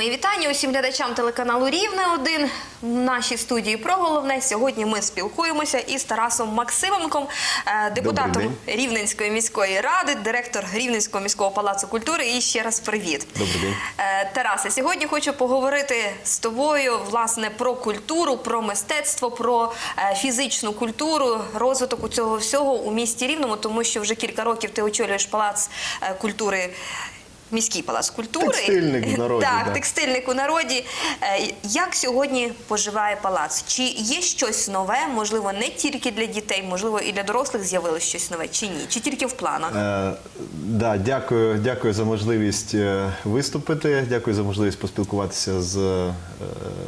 Мої вітання усім глядачам телеканалу Рівне 1 в нашій студії про головне. Сьогодні ми спілкуємося із Тарасом Максименком, е, депутатом Рівненської міської ради, директор Рівненського міського палацу культури. І ще раз привіт. Добрий день. Е, Тарасе, сьогодні хочу поговорити з тобою власне про культуру, про мистецтво, про е, фізичну культуру, розвиток цього всього у місті Рівному, тому що вже кілька років ти очолюєш палац культури. Міський палац культури Текстильник в народі, так, да. текстильник у народі. Е, Як сьогодні поживає палац? Чи є щось нове? Можливо, не тільки для дітей, можливо, і для дорослих з'явилось щось нове, чи ні? Чи тільки в планах? Е, да, дякую, дякую за можливість е, виступити. Дякую за можливість поспілкуватися з е,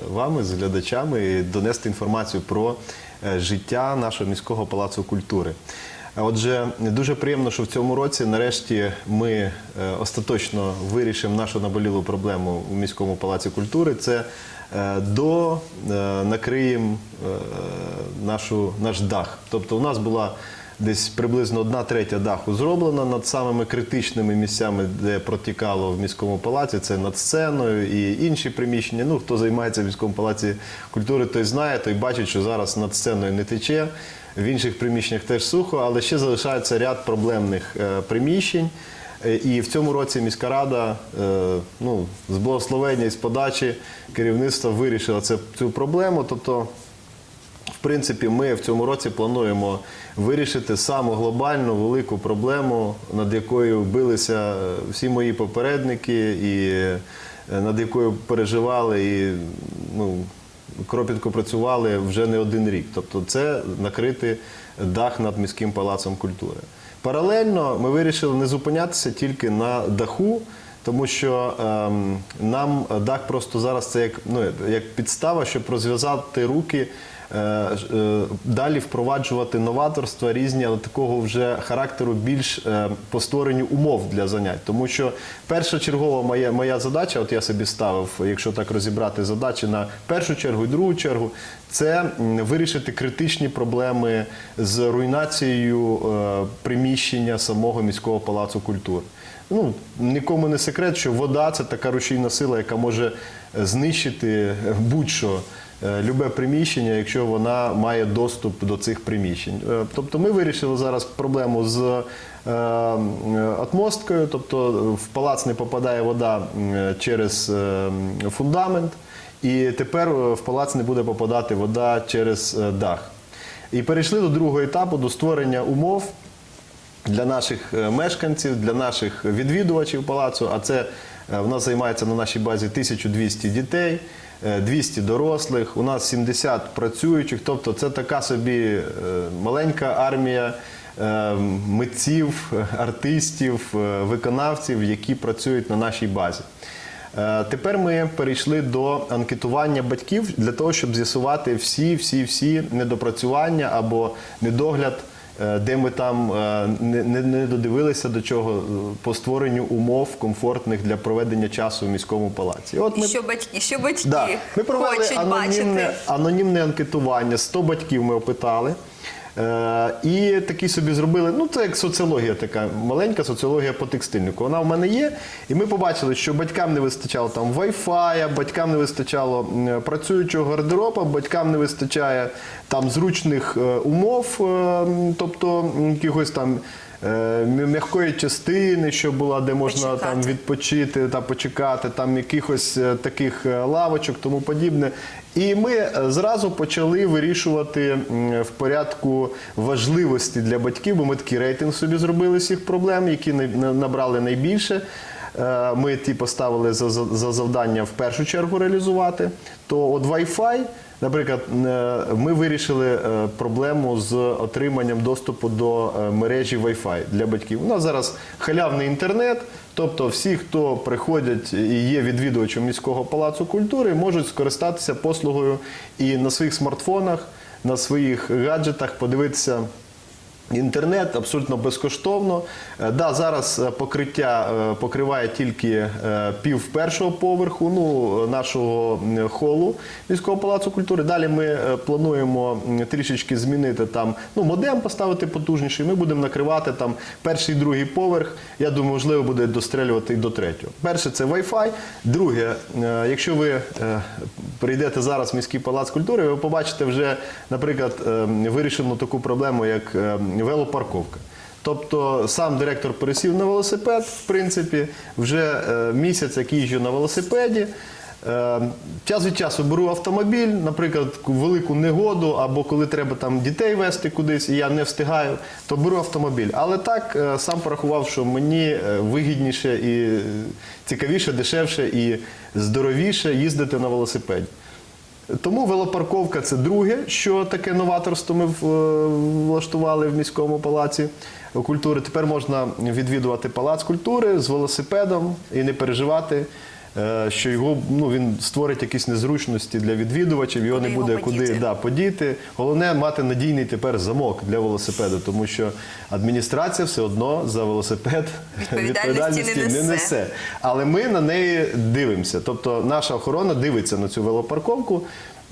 вами, з глядачами і донести інформацію про життя нашого міського палацу культури. Отже, дуже приємно, що в цьому році нарешті ми е, остаточно вирішимо нашу наболілу проблему у міському палаці культури. Це е, до е, накриємо наш дах. Тобто, у нас була десь приблизно одна третя даху зроблена над самими критичними місцями, де протікало в міському палаці. Це над сценою і інші приміщення. Ну хто займається в міському палаці культури, той знає, той бачить, що зараз над сценою не тече. В інших приміщеннях теж сухо, але ще залишається ряд проблемних е, приміщень. Е, І в цьому році міська рада е, ну, з благословення і з подачі керівництва вирішила це, цю проблему. Тобто, принципі, ми в цьому році плануємо вирішити саму глобальну велику проблему, над якою билися е, всі мої попередники, і е, над якою переживали і ну, кропітко працювали вже не один рік. Тобто, це накрити дах над міським палацом культури. Паралельно ми вирішили не зупинятися тільки на даху. Тому що ем, нам дах просто зараз це як, ну, як підстава, щоб розв'язати руки, далі впроваджувати новаторства різні, але такого вже характеру більш е, по створенню умов для занять. Тому що першочергова моя, моя задача, от я собі ставив, якщо так розібрати задачі на першу чергу і другу чергу, це вирішити критичні проблеми з руйнацією е, приміщення самого міського палацу культури. Ну, нікому не секрет, що вода це така рушійна сила, яка може е, знищити будь-що, е, любе приміщення, якщо вона має доступ до цих приміщень. Е, Тобто ми вирішили зараз проблему з е, атмосткою, тобто в палац не попадає вода через е, фундамент, і тепер е, в палац не буде попадати вода через е, дах. І перейшли до другого етапу, до створення умов для наших е, мешканців, для наших відвідувачів палацу. А це е, в нас займається на нашій базі 1200 дітей, е, 200 дорослих, у нас 70 працюючих. Тобто це така собі е, маленька армія е, митців, артистів, е, виконавців, які працюють на нашій базі. Тепер ми перейшли до анкетування батьків для того, щоб з'ясувати всі, всі, всі недопрацювання або недогляд, де ми там е, не, не, не додивилися до чого е, по створенню умов комфортних для проведення часу в міському палаці. От От І що батьки, що батьки Да. Ми провели хочуть анонімне, бачити? анонімне анкетування. 100 батьків ми опитали. Е, і такі собі зробили. Ну, це як соціологія, така маленька соціологія по текстильнику. Вона в мене є. І ми побачили, що батькам не вистачало там Wi-Fi, батькам не вистачало працюючого гардероба, батькам не вистачає там зручних е, умов, е, тобто якихось там. М'якої частини, що була, де можна там відпочити та почекати, там якихось таких лавочок, тому подібне. І ми е, зразу почали вирішувати в порядку важливості для батьків, бо ми такий рейтинг собі зробили всіх проблем, які набрали найбільше. Е, Ми ті поставили за, за, за завдання в першу чергу реалізувати. То от Wi-Fi, наприклад, е, ми вирішили е, проблему з отриманням доступу до мережі Wi-Fi для батьків. У нас зараз халявний інтернет. Тобто всі, хто приходять і є відвідувачем міського палацу культури, можуть скористатися послугою і на своїх смартфонах, на своїх гаджетах подивитися Інтернет абсолютно безкоштовно. Е, Да, зараз е, покриття е, покриває тільки пів першого поверху ну, нашого холу міського палацу культури. Далі ми плануємо трішечки змінити там ну, модем поставити потужніший. Ми будемо накривати там перший і другий поверх. Я думаю, можливо, буде дострелювати і до третього. Перше це Wi-Fi. Друге, якщо ви прийдете зараз в міський палац культури, ви побачите вже, наприклад, вирішену таку проблему, як велопарковка. Тобто сам директор пересів на велосипед, в принципі, вже е, місяць, як їжджу на велосипеді. Е, Час від часу беру автомобіль, наприклад, велику негоду, або коли треба там дітей вести кудись, і я не встигаю, то беру автомобіль. Але так е, сам порахував, що мені вигідніше і цікавіше, дешевше і здоровіше їздити на велосипеді. Тому велопарковка це друге, що таке новаторство ми е, влаштували в міському палаці культури. Тепер можна відвідувати палац культури з велосипедом і не переживати, що його ну він створить якісь незручності для відвідувачів. Його Куди не його буде куди подіти? да, подіти. Головне мати надійний тепер замок для велосипеду, тому що адміністрація все одно за велосипед Відповідальності не несе. несе. Але ми на неї дивимося. Тобто наша охорона дивиться на цю велопарковку,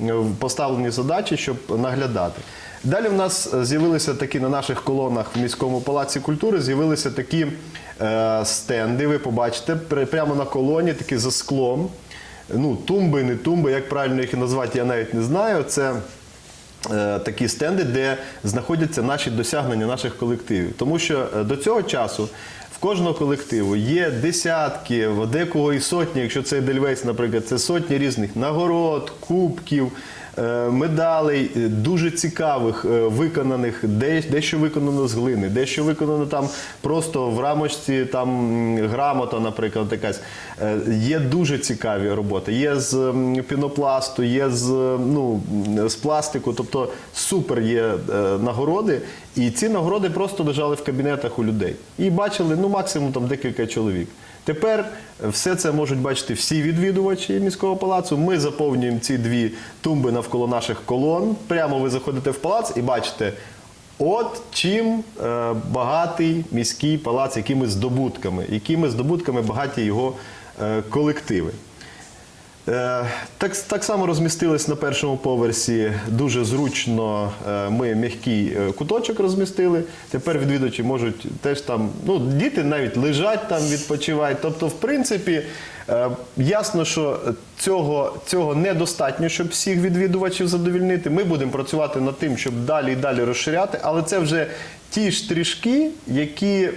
е, поставлені задачі, щоб наглядати. Далі в нас е, з'явилися такі на наших колонах в міському палаці культури. З'явилися такі е, стенди. Ви побачите прямо на колоні, такі за склом. Ну, тумби, не тумби, як правильно їх назвати, я навіть не знаю. Це е, такі стенди, де знаходяться наші досягнення наших колективів. Тому що е, до цього часу в кожного колективу є десятки, в декого і сотні, якщо це Дельвейс, наприклад, це сотні різних нагород, кубків. Е, Медалей е, дуже цікавих, е, виконаних, де- дещо виконано з глини, дещо виконано там просто в рамочці, там грамота, наприклад, якась. Є дуже цікаві роботи. Є з пінопласту, є з, ну, з пластику. Тобто супер є нагороди. І ці нагороди просто лежали в кабінетах у людей. І бачили ну, максимум там декілька чоловік. Тепер все це можуть бачити всі відвідувачі міського палацу. Ми заповнюємо ці дві тумби навколо наших колон. Прямо ви заходите в палац і бачите, от чим е, багатий міський палац, якими здобутками, якими здобутками багаті його е, колективи. Е, Так, так само розмістились на першому поверсі. Дуже зручно е, ми м'який е, куточок розмістили. Тепер відвідувачі можуть теж там, ну, діти навіть лежать там, відпочивають. Тобто, в принципі, ясно, що цього, цього недостатньо, щоб всіх відвідувачів задовільнити. Ми будемо працювати над тим, щоб далі і далі розширяти, але це вже ті штришки, які, е,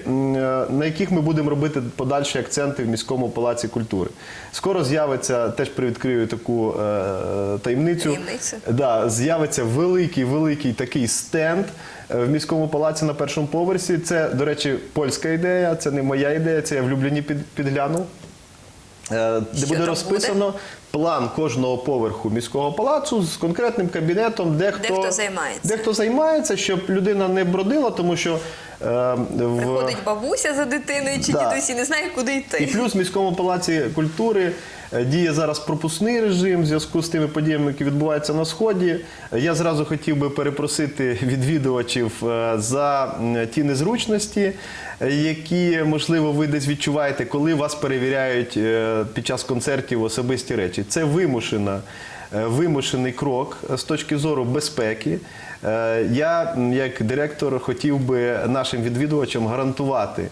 на яких ми будемо робити подальші акценти в міському палаці культури. Скоро з'явиться, теж привідкрию таку е, таємницю. Таємницю? Да, з'явиться великий, великий такий стенд е, в міському палаці на першому поверсі. Це, до речі, польська ідея, це не моя ідея, це я в Любліні підглянув. Е, Де Що буде розписано розписано план кожного поверху міського палацу з конкретним кабінетом, де хто, хто займається. де хто займається, щоб людина не бродила, тому що е, в... Приходить бабуся за дитиною чи Да. дідусі, не знає, куди йти. І плюс в міському палаці культури діє зараз пропускний режим в зв'язку з тими подіями, які відбуваються на сході. Е, Я зразу хотів би перепросити відвідувачів е, за ті незручності, е, які можливо ви десь відчуваєте, коли вас перевіряють е, під час концертів особисті речі. Це вимушена. е, Вимушений крок е, з точки зору безпеки. Е, Я, як директор, хотів би нашим відвідувачам гарантувати е,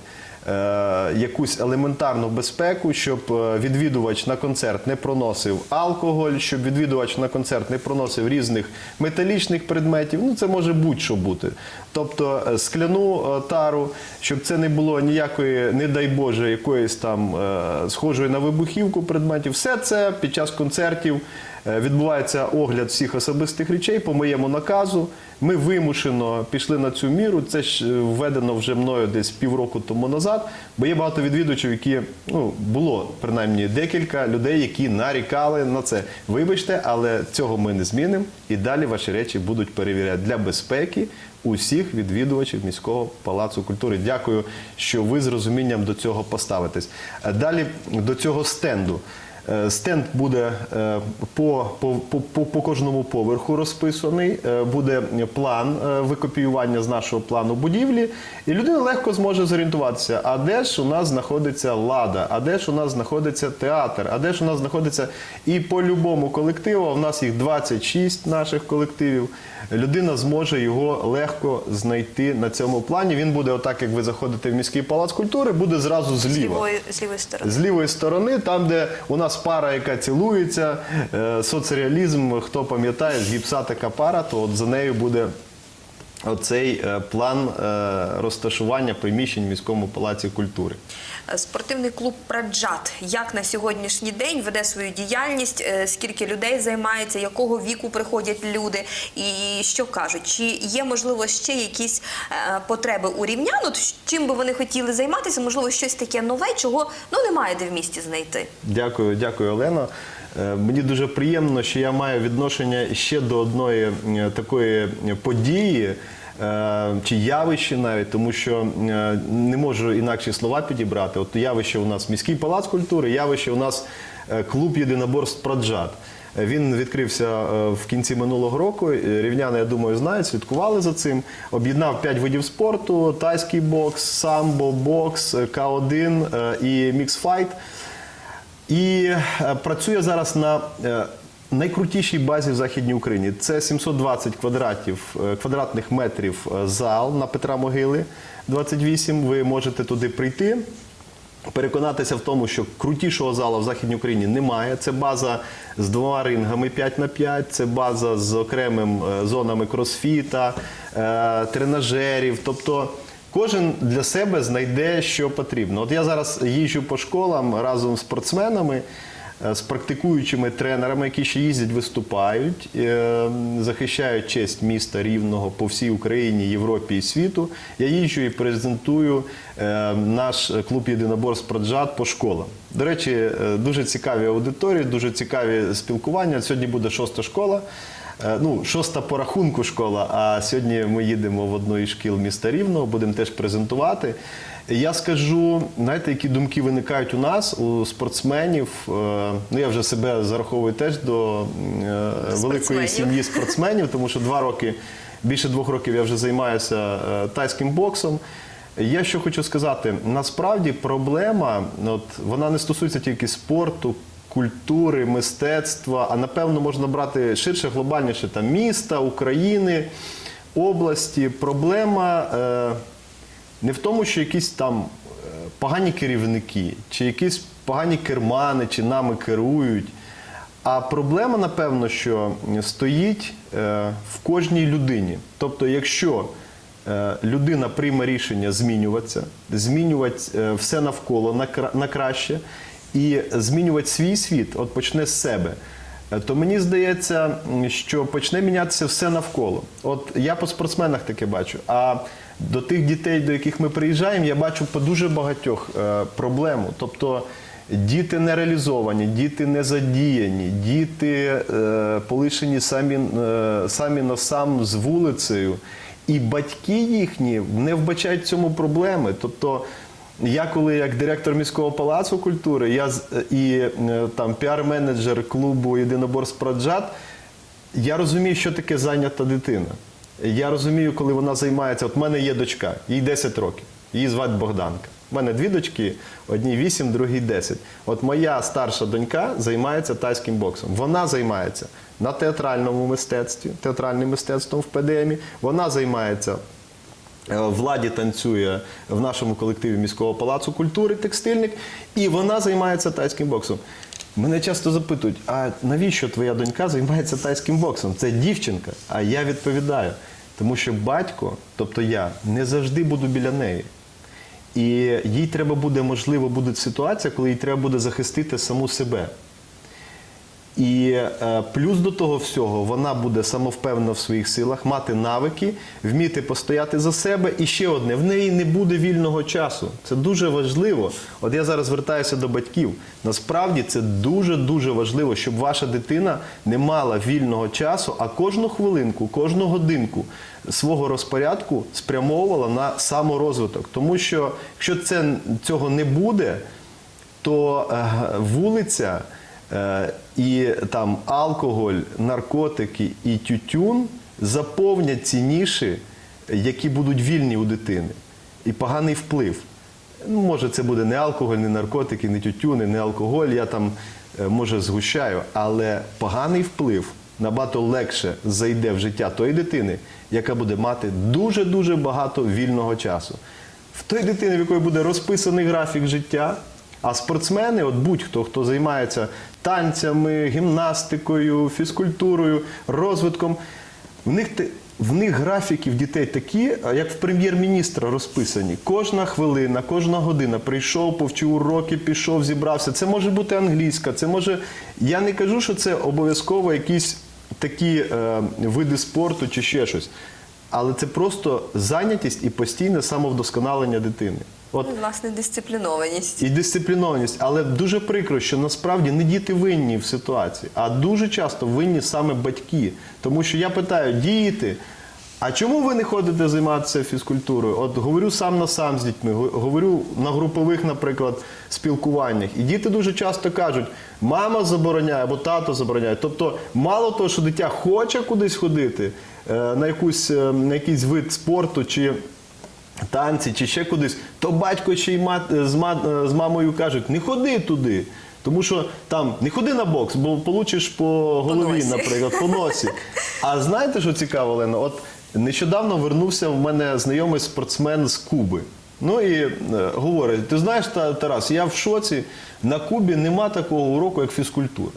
якусь елементарну безпеку, щоб е, відвідувач на концерт не проносив алкоголь, щоб відвідувач на концерт не проносив різних металічних предметів. Ну це може будь-що бути. Тобто е, скляну е, тару, щоб це не було ніякої, не дай Боже, якоїсь там е, схожої на вибухівку предметів. Все це під час концертів. Е, Відбувається огляд всіх особистих речей по моєму наказу. Ми вимушено пішли на цю міру. Це ж е, введено вже мною десь півроку тому назад. Бо є багато відвідувачів, які ну було принаймні декілька людей, які нарікали на це. Вибачте, але цього ми не змінимо. І далі ваші речі будуть перевіряти для безпеки усіх відвідувачів міського палацу культури. Дякую, що ви з розумінням до цього поставитесь. Е, Далі до цього стенду. Е, Стенд буде е, по, по, по, по, кожному поверху розписаний, е, буде план викопіювання з нашого плану будівлі, і людина легко зможе зорієнтуватися, а де ж у нас знаходиться лада, а де ж у нас знаходиться театр, а де ж у нас знаходиться і по любому колективу, в нас їх 26 наших колективів. Людина зможе його легко знайти на цьому плані. Він буде, отак як ви заходите в міський палац культури, буде зразу З лівої, з лівої сторони. З лівої сторони, там, де у нас пара, яка цілується, е, соцреалізм, хто пам'ятає, з гіпса така пара, то от за нею буде оцей е, план е, розташування приміщень в міському палаці культури. Спортивний клуб Праджат як на сьогоднішній день веде свою діяльність, е, скільки людей займається, якого віку приходять люди, і що кажуть, чи є можливо ще якісь е, потреби у рівнян, от чим би вони хотіли займатися, можливо, щось таке нове, чого ну немає де в місті знайти. Дякую, дякую, Олено. Е, Мені дуже приємно, що я маю відношення ще до одної е, такої події. е, Чи явище навіть, тому що не можу інакші слова підібрати. От явище у нас міський палац культури, явище у нас клуб єдиноборств Праджат. Він відкрився в кінці минулого року. Рівняни, я думаю, знають, слідкували за цим. Об'єднав п'ять видів спорту: тайський бокс, самбо, бокс, е, К1 е, і міксфайт. І е, працює зараз на е, найкрутішій базі в Західній Україні. Це 720 квадратів, е, квадратних метрів зал на Петра Могили 28. Ви можете туди прийти. Переконатися в тому, що крутішого залу в Західній Україні немає. Це база з двома рингами 5 на 5 це база з окремим зонами кросфіта, тренажерів. Тобто кожен для себе знайде, що потрібно. От я зараз їжджу по школам разом з спортсменами. е, З практикуючими тренерами, які ще їздять, виступають, е, захищають честь міста рівного по всій Україні, Європі і світу. Я їжджу і презентую е, наш клуб єдиноборств Праджат по школам. До речі, дуже цікаві аудиторії, дуже цікаві спілкування. Сьогодні буде шоста школа. Е, Ну, шоста по рахунку школа, а сьогодні ми їдемо в одну із шкіл міста Рівного, будемо теж презентувати. Я скажу, знаєте, які думки виникають у нас, у спортсменів. Е, Ну, я вже себе зараховую теж до е, великої сім'ї спортсменів, тому що два роки, більше двох років я вже займаюся тайським боксом. Я що хочу сказати, насправді проблема, от, вона не стосується тільки спорту, культури, мистецтва, а напевно можна брати ширше, глобальніше там міста, України, області. Проблема е, не в тому, що якісь там е, погані керівники, чи якісь погані кермани, чи нами керують. А проблема, напевно, що стоїть е, в кожній людині. Тобто, якщо е, людина прийме рішення змінюватися, змінювати все навколо на, на краще і змінювати свій світ, от почне з себе. е, То мені здається, що почне мінятися все навколо. От я по спортсменах таке бачу. А до тих дітей, до яких ми приїжджаємо, я бачу по дуже багатьох е, проблему. Тобто Діти не реалізовані, діти не задіяні, діти е, полишені самі, самі на сам з вулицею, і батьки їхні не вбачають цьому проблеми. Тобто, я коли як директор міського палацу культури, я і е, там піар-менеджер клубу Єдиноборств Праджат, я розумію, що таке зайнята дитина. Я розумію, коли вона займається. От в мене є дочка, їй 10 років, її звати Богданка. У мене дві дочки, одній 8, другій 10. От моя старша донька займається тайським боксом. Вона займається на театральному мистецтві, театральним мистецтвом в ПДМі. Вона займається Владі танцює в нашому колективі міського палацу культури текстильник, і вона займається тайським боксом. Мене часто запитують: а навіщо твоя донька займається тайським боксом? Це дівчинка. А я відповідаю, тому що батько, тобто я, не завжди буду біля неї. І їй треба буде, можливо, буде ситуація, коли їй треба буде захистити саму себе. І е, плюс до того всього, вона буде самовпевнена в своїх силах, мати навики, вміти постояти за себе. І ще одне, в неї не буде вільного часу. Це дуже важливо. От я зараз звертаюся до батьків. Насправді це дуже-дуже важливо, щоб ваша дитина не мала вільного часу, а кожну хвилинку, кожну годинку свого розпорядку спрямовувала на саморозвиток. Тому що якщо це, цього не буде, то е, вулиця І там алкоголь, наркотики і тютюн заповнять ці ніші, які будуть вільні у дитини. І поганий вплив. Ну, може, це буде не алкоголь, не наркотики, не тютюни, не алкоголь. Я там е, може згущаю, але поганий вплив набагато легше зайде в життя тої дитини, яка буде мати дуже дуже багато вільного часу. В той дитини, в якої буде розписаний графік життя. А спортсмени, от будь-хто, хто займається танцями, гімнастикою, фізкультурою, розвитком, в них, в них графіки в дітей такі, як в прем'єр-міністра розписані. Кожна хвилина, кожна година прийшов, повчив уроки, пішов, зібрався. Це може бути англійська, це може. Я не кажу, що це обов'язково якісь такі е, види спорту чи ще щось. Але це просто зайнятість і постійне самовдосконалення дитини. От Ну, Власне, дисциплінованість. і дисциплінованість, але дуже прикро, що насправді не діти винні в ситуації, а дуже часто винні саме батьки. Тому що я питаю, діти, а чому ви не ходите займатися фізкультурою? От говорю сам на сам з дітьми, говорю на групових, наприклад, спілкуваннях. І діти дуже часто кажуть, мама забороняє або тато забороняє. Тобто, мало того, що дитя хоче кудись ходити е, на, якусь, е, на якийсь вид спорту чи танці чи ще кудись, то батько ще й мат, з, мат, з мамою кажуть, не ходи туди. Тому що там не ходи на бокс, бо получиш по голові, носі. наприклад, по носі. А знаєте, що цікаво, Олена? От нещодавно вернувся в мене знайомий спортсмен з Куби. Ну і е, говорить: ти знаєш, Та- Тарас, я в шоці, на Кубі нема такого уроку, як фізкультура.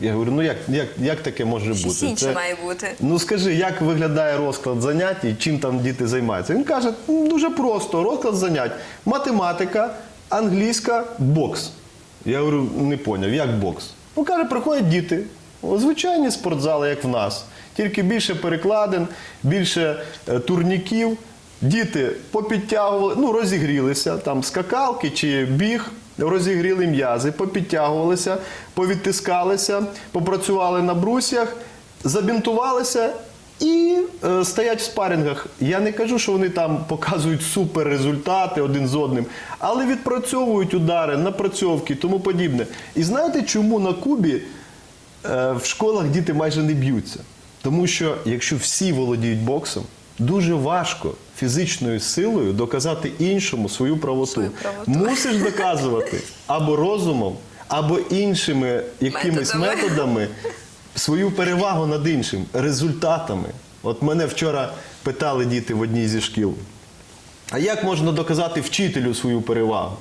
Я говорю, ну як, як, як таке може Щось бути? інше має бути. Ну скажи, як виглядає розклад занять і чим там діти займаються? Він каже, «М, дуже просто, розклад занять. Математика, англійська, бокс. Я говорю, не поняв, як бокс? Ну каже, приходять діти, звичайні спортзали, як в нас. Тільки більше перекладин, більше е, турніків. Діти попідтягували, ну розігрілися, там скакалки чи біг, розігріли м'язи, попідтягувалися, повідтискалися, попрацювали на брусьях, забінтувалися і е, стоять в спарингах. Я не кажу, що вони там показують супер результати один з одним, але відпрацьовують удари, напрацьовки, тому подібне. І знаєте, чому на Кубі е, в школах діти майже не б'ються? Тому що якщо всі володіють боксом, дуже важко фізичною силою доказати іншому свою правоту. Свою правоту. Мусиш доказувати або розумом, або іншими якимись Методами. методами свою перевагу над іншим, результатами. От мене вчора питали діти в одній зі шкіл. А як можна доказати вчителю свою перевагу?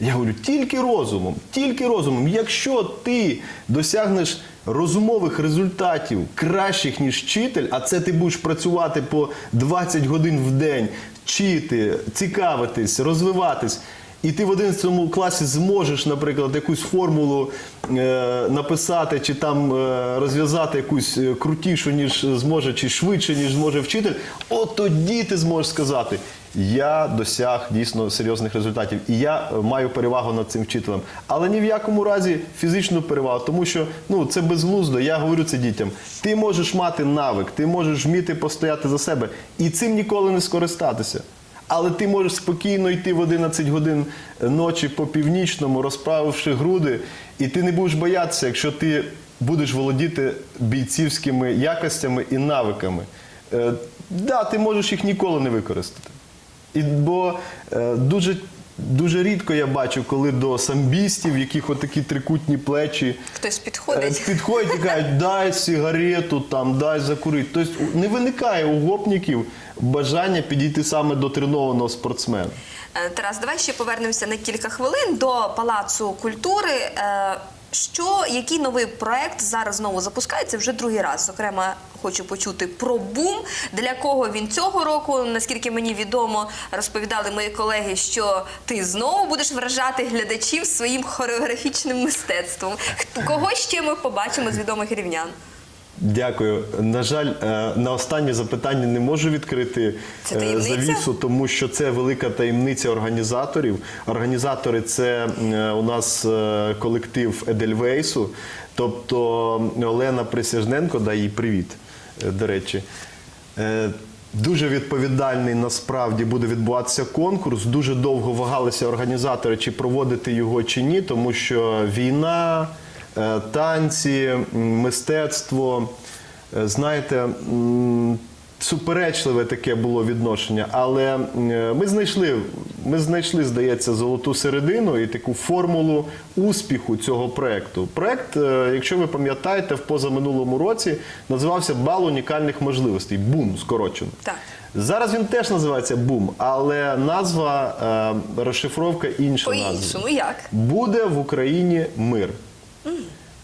Я говорю, тільки розумом, тільки розумом. Якщо ти досягнеш розумових результатів кращих, ніж вчитель, а це ти будеш працювати по 20 годин в день, вчити, цікавитись, розвиватись. І ти в 11 класі зможеш, наприклад, якусь формулу е, написати чи там е, розв'язати якусь е, крутішу, ніж зможе, чи швидше, ніж зможе вчитель, от тоді ти зможеш сказати, я досяг дійсно серйозних результатів, і я е, маю перевагу над цим вчителем. Але ні в якому разі фізичну перевагу, тому що ну це безглуздо. Я говорю це дітям. Ти можеш мати навик, ти можеш вміти постояти за себе і цим ніколи не скористатися. Але ти можеш спокійно йти в 11 годин ночі по північному, розправивши груди, і ти не будеш боятися, якщо ти будеш володіти бійцівськими якостями і навиками. Е, да, ти можеш їх ніколи не використати. І, бо е, дуже, дуже рідко я бачу, коли до самбістів, яких отакі трикутні плечі, Хтось Е, підходить. Підходять і кажуть, дай сигарету, там, дай закурити. Тобто не виникає у гопників бажання підійти саме до тренованого спортсмена. Е, Тарас, давай ще повернемося на кілька хвилин до Палацу культури. Що, який новий проект зараз знову запускається вже другий раз? Зокрема, хочу почути про бум. Для кого він цього року? Наскільки мені відомо, розповідали мої колеги, що ти знову будеш вражати глядачів своїм хореографічним мистецтвом. Кого ще ми побачимо з відомих рівнян? Дякую. На жаль, е, на останнє запитання не можу відкрити е, завісу, тому що це велика таємниця організаторів. Організатори це е, у нас колектив Едельвейсу, тобто Олена Присяжненко, да їй привіт, до речі. Дуже відповідальний насправді буде відбуватися конкурс. Дуже довго вагалися організатори, чи проводити його чи ні, тому що війна, танці, мистецтво. Е, Знаєте, суперечливе таке було відношення, але е, ми знайшли, ми знайшли, здається, золоту середину і таку формулу успіху цього проекту. Проект, е, якщо ви пам'ятаєте, в позаминулому році називався Бал унікальних можливостей. Бум скорочено. Так. Зараз він теж називається Бум, але назва е, розшифровка інша. По-іншому, як? Буде в Україні мир.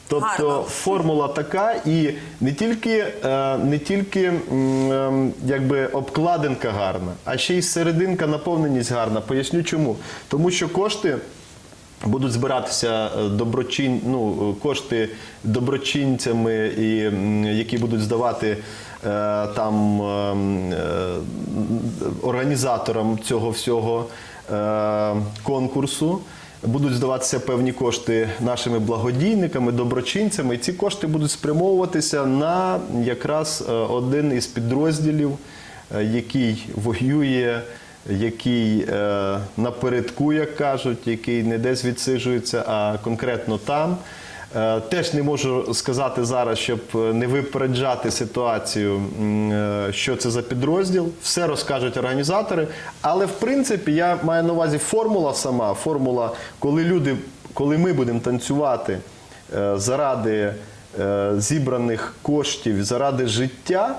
Тобто Гарно. формула така, і не тільки, е, не тільки ем, якби обкладинка гарна, а ще й серединка наповненість гарна. Поясню чому. Тому що кошти. Будуть збиратися е, доброчин, ну, е, кошти доброчинцями, і, які будуть здавати там ем, організаторам цього всього конкурсу. Будуть здаватися певні кошти нашими благодійниками, доброчинцями. І ці кошти будуть спрямовуватися на якраз е, один із підрозділів, е, який воює, який е, напередку, як кажуть, який не десь відсиджується, а конкретно там. Е, Теж не можу сказати зараз, щоб не випереджати ситуацію, е, що це за підрозділ. Все розкажуть організатори. Але в принципі я маю на увазі формула сама. Формула, коли люди, коли ми будемо танцювати е, заради зібраних коштів, заради життя,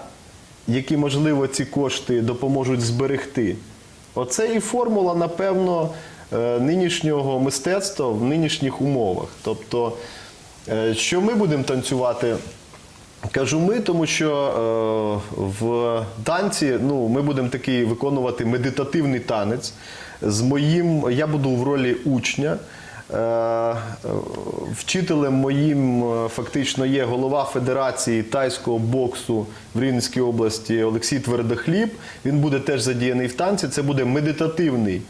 які можливо ці кошти допоможуть зберегти. Оце і формула, напевно, нинішнього мистецтва в нинішніх умовах. Тобто, що ми будемо танцювати? Кажу ми, тому що е, в танці ну, ми будемо такий виконувати медитативний танець. З моїм, я буду в ролі учня. Е, е, Вчителем моїм е, фактично є голова Федерації тайського боксу в Рівненській області Олексій Твердохліб. Він буде теж задіяний в танці. Це буде медитативний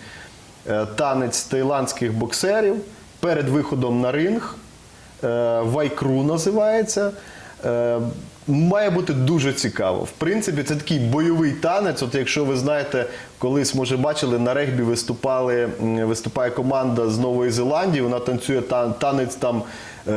е, танець таїландських боксерів перед виходом на ринг. Е, Вайкру називається. Е, Має бути дуже цікаво. В принципі, це такий бойовий танець. От якщо ви знаєте, колись може бачили на регбі виступали, виступає команда з Нової Зеландії. Вона танцює тан- танець там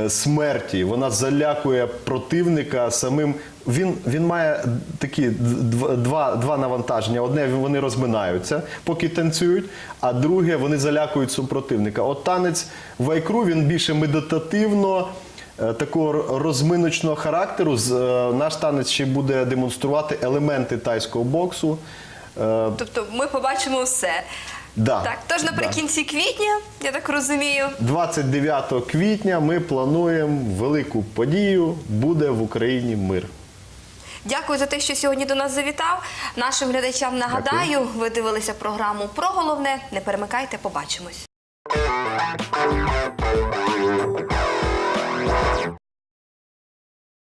смерті. Вона залякує противника самим. Він, він має такі дв- два, два навантаження. Одне вони розминаються, поки танцюють, а друге вони залякують супротивника. От танець вайкру він більше медитативно. е, Такого розминочного характеру е, наш танець ще буде демонструвати елементи тайського боксу. Е, Тобто ми побачимо все. Да. Так, тож наприкінці квітня, я так розумію. 29 квітня ми плануємо велику подію. Буде в Україні мир. Дякую за те, що сьогодні до нас завітав. Нашим глядачам нагадаю, ви дивилися програму про головне. Не перемикайте, побачимось.